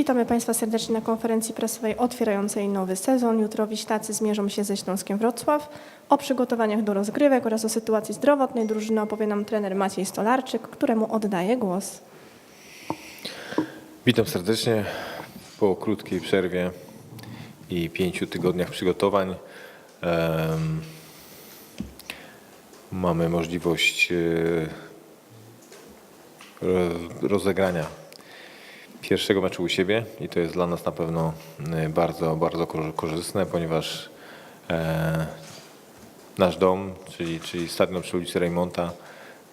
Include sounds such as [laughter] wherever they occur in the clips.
Witamy Państwa serdecznie na konferencji prasowej otwierającej nowy sezon. Jutro Wiślacy zmierzą się ze Śląskiem Wrocław. O przygotowaniach do rozgrywek oraz o sytuacji zdrowotnej drużyny opowie nam trener Maciej Stolarczyk, któremu oddaję głos. Witam serdecznie po krótkiej przerwie i pięciu tygodniach przygotowań. em, mamy możliwość e, ro- rozegrania pierwszego meczu u siebie i to jest dla nas na pewno e, bardzo, bardzo kor- korzystne, ponieważ e, nasz dom, czyli, czyli stadion przy ulicy Reymonta,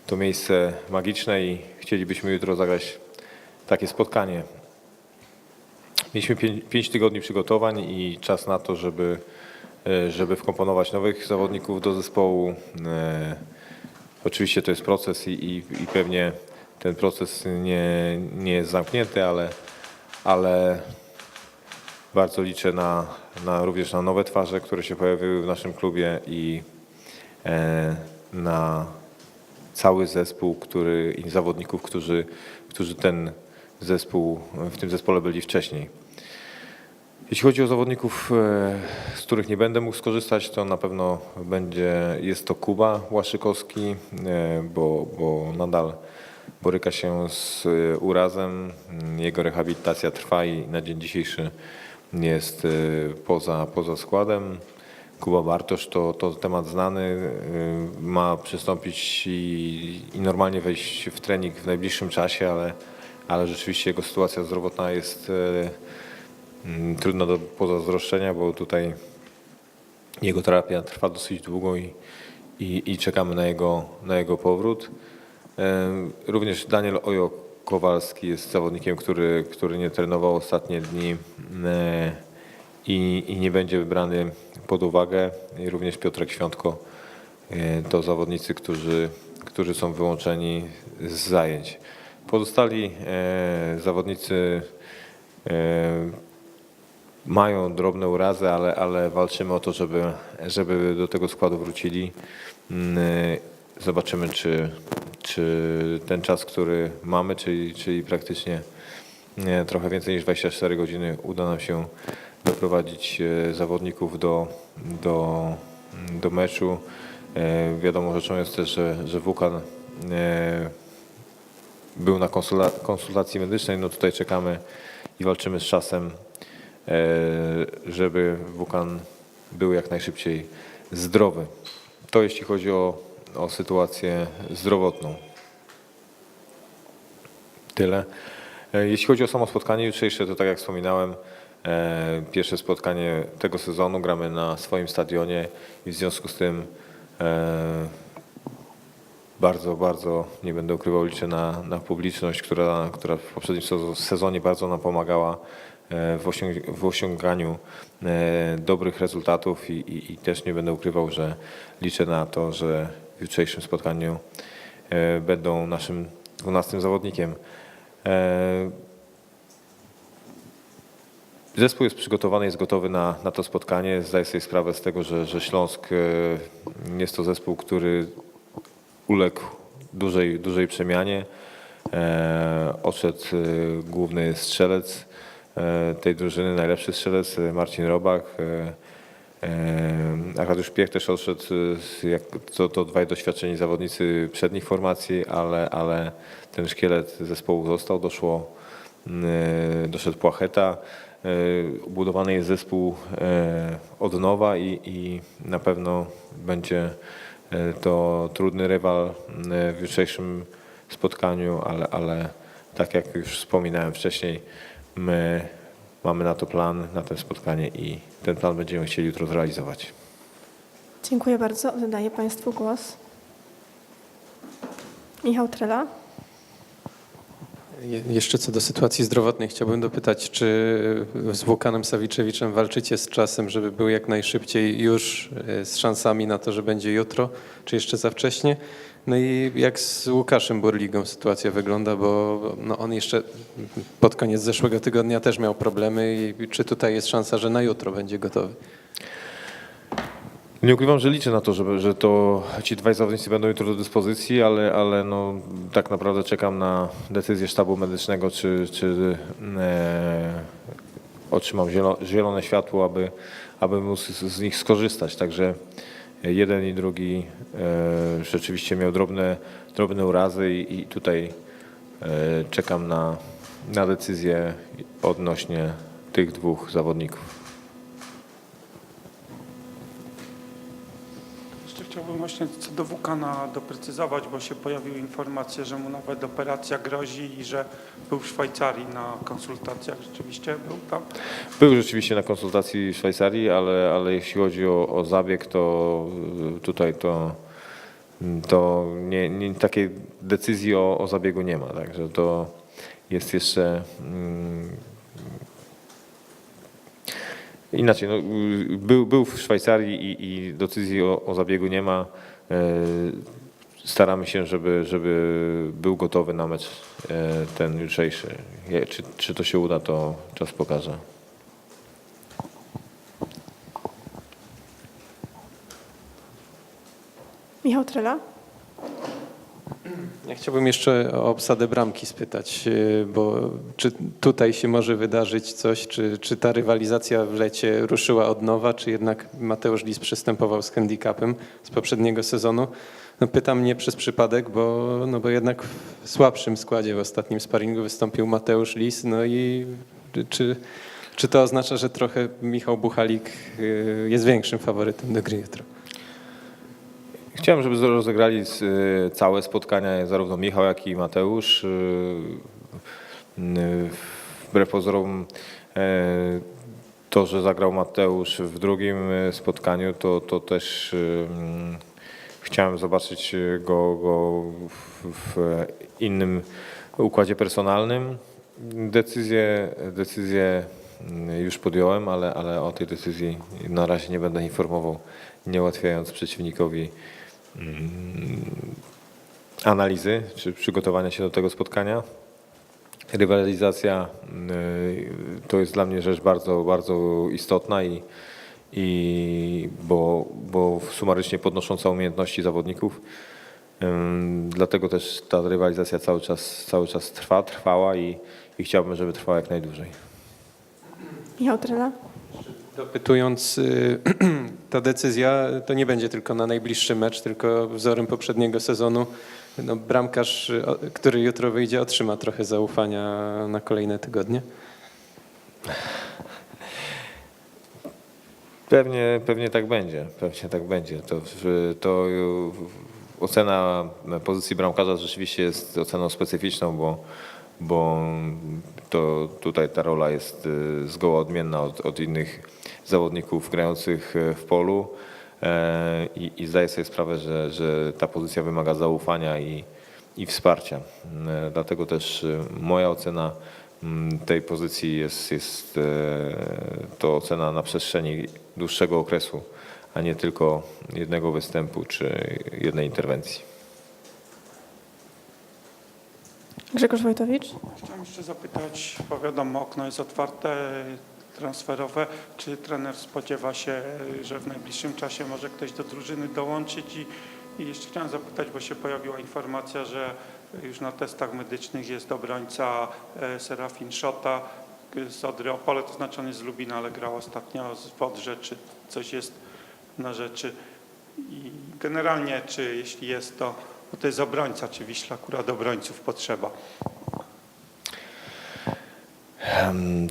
to miejsce magiczne i chcielibyśmy jutro zagrać takie spotkanie. Mieliśmy pię- pięć tygodni przygotowań i czas na to, żeby, e, żeby wkomponować nowych zawodników do zespołu. E, Oczywiście to jest proces i, i, i pewnie ten proces nie, nie jest zamknięty, ale, ale bardzo liczę na, na również na nowe twarze, które się pojawiły w naszym klubie i e, na cały zespół, który i zawodników, którzy, którzy ten zespół, w tym zespole byli wcześniej. Jeśli chodzi o zawodników, e, z których nie będę mógł skorzystać, to na pewno będzie, jest to Kuba Łaszykowski, e, bo, bo nadal boryka się z e, urazem. Jego rehabilitacja trwa i na dzień dzisiejszy jest e, poza, poza składem. Kuba Bartosz to, to temat znany, y, ma przystąpić i, i normalnie wejść w trening w najbliższym czasie, ale, ale rzeczywiście jego sytuacja zdrowotna jest y, mm, trudna do pozazdroszczenia, bo tutaj jego terapia trwa dosyć długo i, i, i czekamy na jego, na jego powrót. Em, Również Daniel Ojo Kowalski jest zawodnikiem, który, który nie trenował ostatnie dni e, i, i nie będzie wybrany pod uwagę. I również Piotrek Świątko e, to zawodnicy, którzy, którzy są wyłączeni z zajęć. Pozostali e, zawodnicy e, mają drobne urazy, ale, ale walczymy o to, żeby, żeby do tego składu wrócili. Zobaczymy, czy, czy ten czas, który mamy, czyli, czyli praktycznie nie, trochę więcej niż 24 godziny, uda nam się doprowadzić e, zawodników do, do, do meczu. E, Wiadomo rzeczą jest też, że, że Wukan e, był na konsultacji medycznej, no tutaj czekamy i walczymy z czasem, e, żeby Wukan był jak najszybciej zdrowy. To jeśli chodzi o, o sytuację zdrowotną. Tyle. E, Jeśli chodzi o samo spotkanie jutrzejsze, to tak jak wspominałem, e, pierwsze spotkanie tego sezonu gramy na swoim stadionie i w związku z tym e, bardzo, bardzo, nie będę ukrywał, liczę na, na publiczność, która, która w poprzednim sezo- sezonie bardzo nam pomagała w, osiąg- w osiąganiu dobrych rezultatów i, i, i też nie będę ukrywał, że liczę na to, że w jutrzejszym spotkaniu e, będą naszym 12 zawodnikiem. E, Zespół jest przygotowany, jest gotowy na, na to spotkanie. Zdaję sobie sprawę z tego, że, że Śląsk e, jest to zespół, który uległ dużej, dużej przemianie. Odszedł główny strzelec tej drużyny, najlepszy strzelec Marcin Robak. Arkadiusz Piech też odszedł, z- jak, to, to dwaj doświadczeni zawodnicy przednich formacji, ale, ale ten szkielet zespołu został, doszło, e, doszedł Płacheta. E, Budowany jest zespół od nowa i, i na pewno będzie to trudny rywal w jutrzejszym spotkaniu, ale, ale tak jak już wspominałem wcześniej, my mamy na to plan, na to spotkanie i ten plan będziemy chcieli jutro zrealizować. Dziękuję bardzo. Wydaję Państwu głos. Michał Trela. Je- Jeszcze co do sytuacji zdrowotnej chciałbym dopytać, czy z Łukanem Sawiczewiczem walczycie z czasem, żeby był jak najszybciej już e, z szansami na to, że będzie jutro, czy jeszcze za wcześnie? No i jak z Łukaszem Burligą sytuacja wygląda, bo no on jeszcze pod koniec zeszłego tygodnia też miał problemy i czy tutaj jest szansa, że na jutro będzie gotowy? Nie ukrywam, że liczę na to, że, że to ci dwaj zawodnicy będą jutro do dyspozycji, ale, ale no, tak naprawdę czekam na decyzję sztabu medycznego, czy, czy e, otrzymał zielo- zielone światło, aby, aby móc z nich skorzystać. Także jeden i drugi e, rzeczywiście miał drobne, drobne urazy i, tutaj e, czekam na, na decyzję odnośnie tych dwóch zawodników. Właśnie co do Wukana doprecyzować, bo się pojawiły informacje, że mu nawet operacja grozi i że był w Szwajcarii na konsultacjach. Rzeczywiście był tam? Był rzeczywiście na konsultacji w Szwajcarii, ale, ale jeśli chodzi o, o zabieg, to y, tutaj to, to nie, nie, takiej decyzji o, o zabiegu nie ma. Także to jest jeszcze mm, inaczej. No, był, był w Szwajcarii i, i decyzji o, o zabiegu nie ma. Y, Staramy się, żeby, żeby był gotowy na mecz y, ten jutrzejszy. Czy, czy to się uda, to czas pokaże. Michał Trela. Ja chciałbym jeszcze o obsadę bramki spytać, yy, bo czy tutaj się może wydarzyć coś, czy, czy ta rywalizacja w lecie ruszyła od nowa, czy jednak Mateusz Lis przystępował z handicapem z poprzedniego sezonu? No pytam nie przez przypadek, bo, no bo jednak w słabszym składzie w ostatnim sparingu wystąpił Mateusz Lis, no i czy, czy to oznacza, że trochę Michał Buchalik yy, jest większym faworytem do gry jutro? Chciałem, żeby rozegrali y, całe spotkania, zarówno Michał, jak i Mateusz. Y, y, Wbrew pozorom to, że zagrał Mateusz w drugim spotkaniu, to, to też mm, chciałem zobaczyć go, go w, innym układzie personalnym. Decyzję, decyzję mm, już podjąłem, ale, ale o tej decyzji na razie nie będę informował, nie ułatwiając przeciwnikowi analizy czy przygotowania się do tego spotkania. Rywalizacja y, to jest dla mnie rzecz bardzo, bardzo istotna i, i bo, bo sumarycznie podnosząca umiejętności zawodników. Dlatego też ta rywalizacja cały czas, cały czas trwa, trwała i, i chciałbym, żeby trwała jak najdłużej. Michał Trela. Dopytując, y, [clears throat] ta decyzja to nie będzie tylko na najbliższy mecz, tylko wzorem poprzedniego sezonu. No, bramkarz, który jutro wyjdzie, otrzyma trochę zaufania na kolejne tygodnie. Pewnie, pewnie tak będzie, pewnie tak będzie. To, to ocena pozycji bramkarza rzeczywiście jest oceną specyficzną, bo, bo to tutaj ta rola jest y, zgoła odmienna od, od innych zawodników grających y, w polu E, i, i zdaję sobie sprawę, że, że ta pozycja wymaga zaufania i, i wsparcia. E, Dlatego też y, moja ocena mm, tej pozycji jest, jest e, to ocena na przestrzeni dłuższego okresu, a nie tylko jednego występu czy jednej interwencji. Grzegorz Wojtowicz. Chciałem jeszcze zapytać, bo wiadomo, okno jest otwarte, transferowe. Czy trener spodziewa się, że w najbliższym czasie może ktoś do drużyny dołączyć? I, i jeszcze chciałem zapytać, bo się pojawiła informacja, że już na testach medycznych jest obrońca e, Serafin Szota z Odry Opole, to znaczy on jest z Lubina, ale grał ostatnio z Wodrze. Czy coś jest na rzeczy? I generalnie, czy jeśli jest to, bo to jest obrońca, czy Wiśla akurat obrońców potrzeba?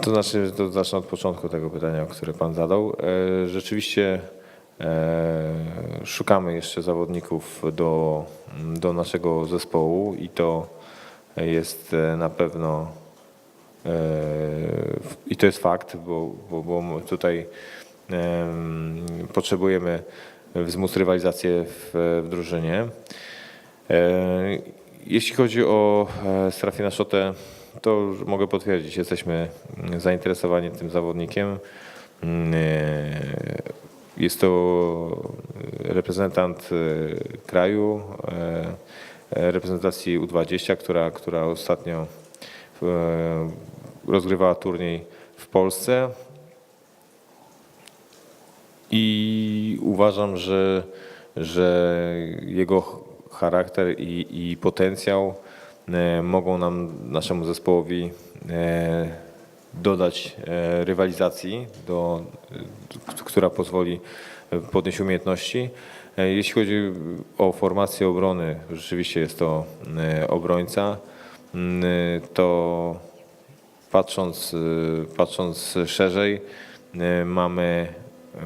To znaczy, to zacznę od początku tego pytania, które Pan zadał. E, Rzeczywiście e, szukamy jeszcze zawodników do, do naszego zespołu i to jest e, na pewno i to jest fakt, bo, bo, bo tutaj em, potrzebujemy wzmóc rywalizację w, w drużynie. E, Jeśli chodzi o e, Serafina Szotę, to mogę potwierdzić, jesteśmy mm, zainteresowani tym zawodnikiem. Mm, e, Jest to reprezentant kraju, reprezentacji U20, która, która ostatnio rozgrywała turniej w Polsce. I uważam, że, że jego charakter i, i potencjał e, mogą nam, naszemu zespołowi e, dodać e, rywalizacji, do, która pozwoli podnieść umiejętności. Jeśli chodzi o formację obrony, rzeczywiście jest to obrońca, Mm, to patrząc, patrząc szerzej, mamy,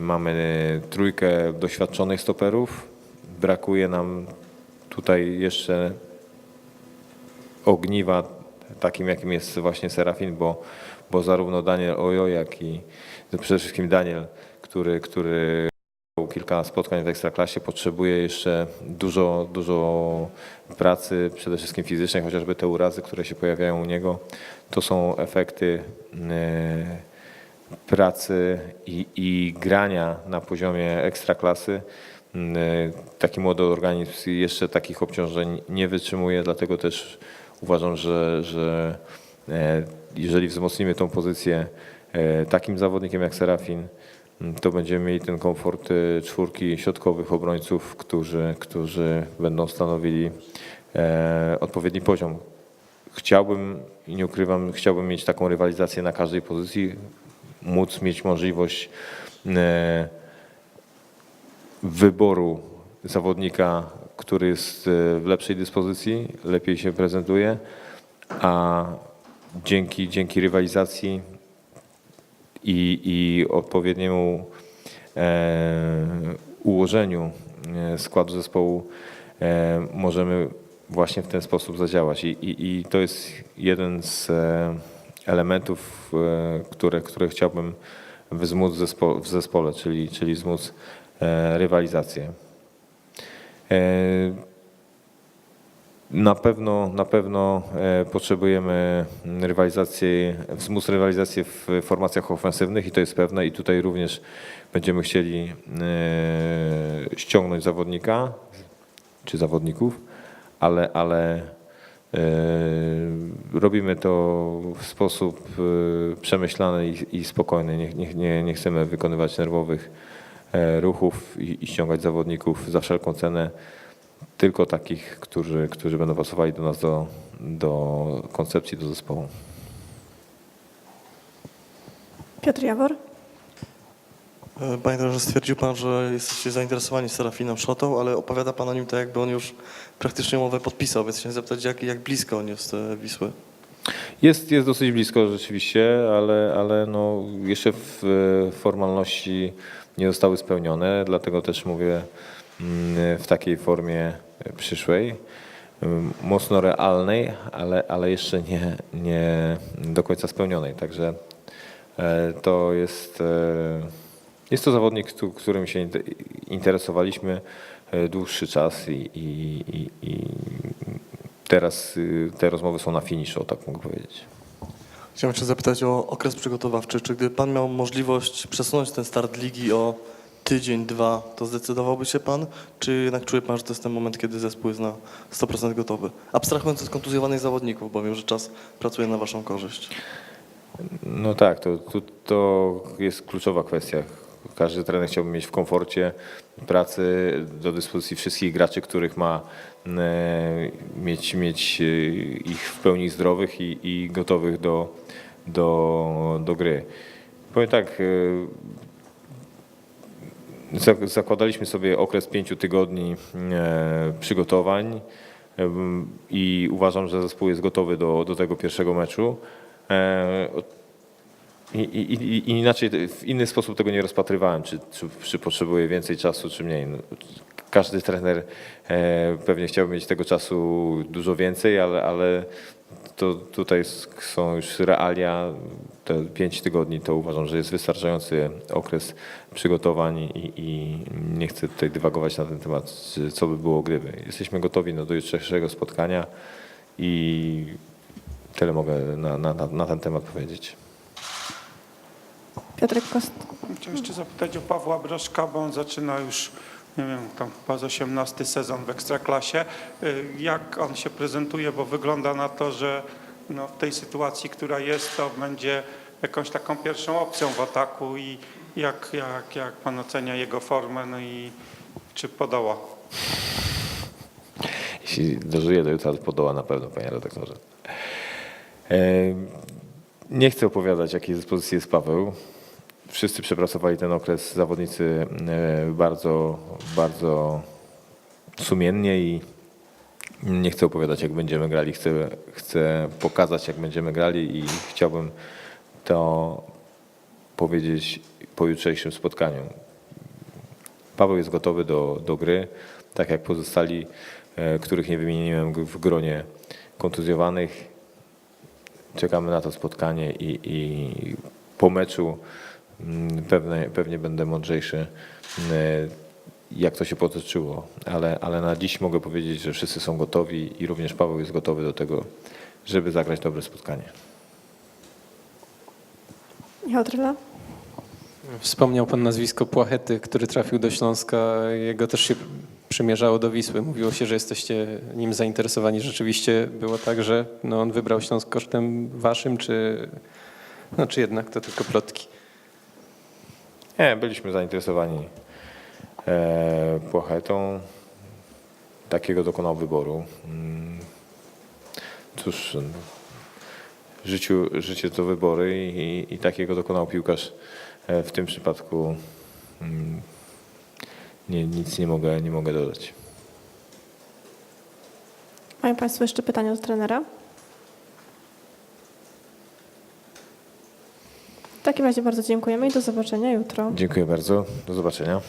mamy trójkę doświadczonych stoperów. Brakuje nam tutaj jeszcze ogniwa takim, jakim jest właśnie Serafin, bo, bo zarówno Daniel Ojo, jak i przede wszystkim Daniel, który, który kilka spotkań w Ekstraklasie, potrzebuje jeszcze dużo, dużo pracy, przede wszystkim fizycznej, chociażby te urazy, które się pojawiają u niego, to są efekty e, pracy i, i grania na poziomie ekstraklasy. Mm, e, Taki młody organizm jeszcze takich obciążeń nie wytrzymuje, dlatego też uważam, że, że e, jeżeli wzmocnimy tą pozycję e, takim zawodnikiem jak Serafin, mm, to będziemy mieli ten komfort czwórki środkowych obrońców, którzy, którzy będą stanowili odpowiedni poziom. Chciałbym i nie ukrywam, chciałbym mieć taką rywalizację na każdej pozycji, móc mieć możliwość wyboru zawodnika, który jest e, w lepszej dyspozycji, lepiej się prezentuje, a dzięki, dzięki rywalizacji i, i odpowiedniemu e, ułożeniu e, składu zespołu e, możemy właśnie w ten sposób zadziałać. I, i, i to jest jeden z e, elementów, które, które chciałbym wzmóc w, zespo, w zespole, czyli, czyli wzmóc rywalizację. E, na pewno, na pewno e, potrzebujemy rywalizacji, wzmóc rywalizację w formacjach ofensywnych i to jest pewne i tutaj również będziemy chcieli e, ściągnąć zawodnika czy zawodników, ale, ale e, robimy to w sposób e, przemyślany i, spokojny. Nie, nie, nie, chcemy wykonywać nerwowych e, ruchów i, i ściągać zawodników za wszelką cenę tylko takich, którzy, którzy będą pasowali do nas, do, do koncepcji, do zespołu. Piotr Jawor. E, Panie trenerze, stwierdził Pan, że jesteście zainteresowani Serafinem Szotą, ale opowiada Pan o nim tak, jakby on już praktycznie umowę podpisał, więc chciałem zapytać, jak, jak blisko on jest e, Wisły? Jest, jest dosyć blisko rzeczywiście, ale, ale no jeszcze w, e, formalności nie zostały spełnione, dlatego też mówię mm, w takiej formie przyszłej, mm, mocno realnej, ale, ale jeszcze nie, nie do końca spełnionej. Także e, to jest, e, jest to zawodnik, któ- którym się inte- interesowaliśmy e, dłuższy czas i, i, i, i teraz y, te rozmowy są na finiszu, tak mogę powiedzieć. Chciałem jeszcze zapytać o okres przygotowawczy. Czy gdyby Pan miał możliwość przesunąć ten start ligi o tydzień, dwa, to zdecydowałby się Pan? Czy jednak czuje Pan, że to jest ten moment, kiedy zespół jest na 100% gotowy? Abstrahując od kontuzjowanych zawodników, bo wiem, że czas pracuje na Waszą korzyść. No tak, to, to, to jest kluczowa kwestia. Każdy trener chciałby mieć w komforcie pracy do dyspozycji wszystkich graczy, których ma e, mieć, mieć e, ich w pełni zdrowych i, i gotowych do, do, do gry. Powiem tak, e, zak- zakładaliśmy sobie okres pięciu tygodni przygotowań i uważam, że zespół jest gotowy do, do tego pierwszego meczu. I, i, i- inaczej, w inny sposób tego nie rozpatrywałem, czy, czy, czy potrzebuje więcej czasu, czy mniej. No, każdy trener e, pewnie chciałby mieć tego czasu dużo więcej, ale, ale to tutaj są już realia. Te pięć tygodni to uważam, że jest wystarczający okres przygotowań i, i nie chcę tutaj dywagować na ten temat, co by było gdyby. Jesteśmy gotowi no, do jutrzejszego spotkania i tyle mogę na, na, na ten temat powiedzieć. Piotrek Kost. Chciałem jeszcze zapytać o Pawła Broszka, bo on zaczyna już, nie wiem, tam chyba z 18 sezon w Ekstraklasie. Y, Jak on się prezentuje, bo wygląda na to, że no, w tej sytuacji, która jest, to będzie jakąś taką pierwszą opcją w ataku i jak, jak, jak pan ocenia jego formę, no i czy podoła? Jeśli dożyję do jutra, to podoła na pewno, panie redaktorze. E, Nie chcę opowiadać, jakiej dyspozycji jest Paweł. Wszyscy przepracowali ten okres, zawodnicy e, bardzo, bardzo sumiennie i nie chcę opowiadać, jak będziemy grali. Chcę, chcę pokazać, jak będziemy grali i chciałbym to powiedzieć po jutrzejszym spotkaniu. Paweł jest gotowy do, do gry, tak jak pozostali, e, których nie wymieniłem w gronie kontuzjowanych. Czekamy na to spotkanie i, i po meczu pewnie, pewnie będę mądrzejszy, mm, jak to się potoczyło. Ale, ale na dziś mogę powiedzieć, że wszyscy są gotowi i również Paweł jest gotowy do tego, żeby zagrać dobre spotkanie. Michał Tryla? Wspomniał pan nazwisko Płachety, który trafił do Śląska. Jego też się przymierzało do Wisły. Mówiło się, że jesteście nim zainteresowani. Rzeczywiście było tak, że no, on wybrał Śląsk kosztem waszym, czy, no, czy jednak to tylko plotki? Nie, byliśmy zainteresowani e, Płachetą. Takiego dokonał wyboru. Mm, Cóż, życiu, życie to wybory i, i takiego dokonał piłkarz. E, w tym przypadku mm, nie, nic nie mogę, nie mogę dodać. Mają Państwo jeszcze pytania do trenera? W takim razie bardzo dziękujemy i do zobaczenia jutro. Dziękuję bardzo. Do zobaczenia.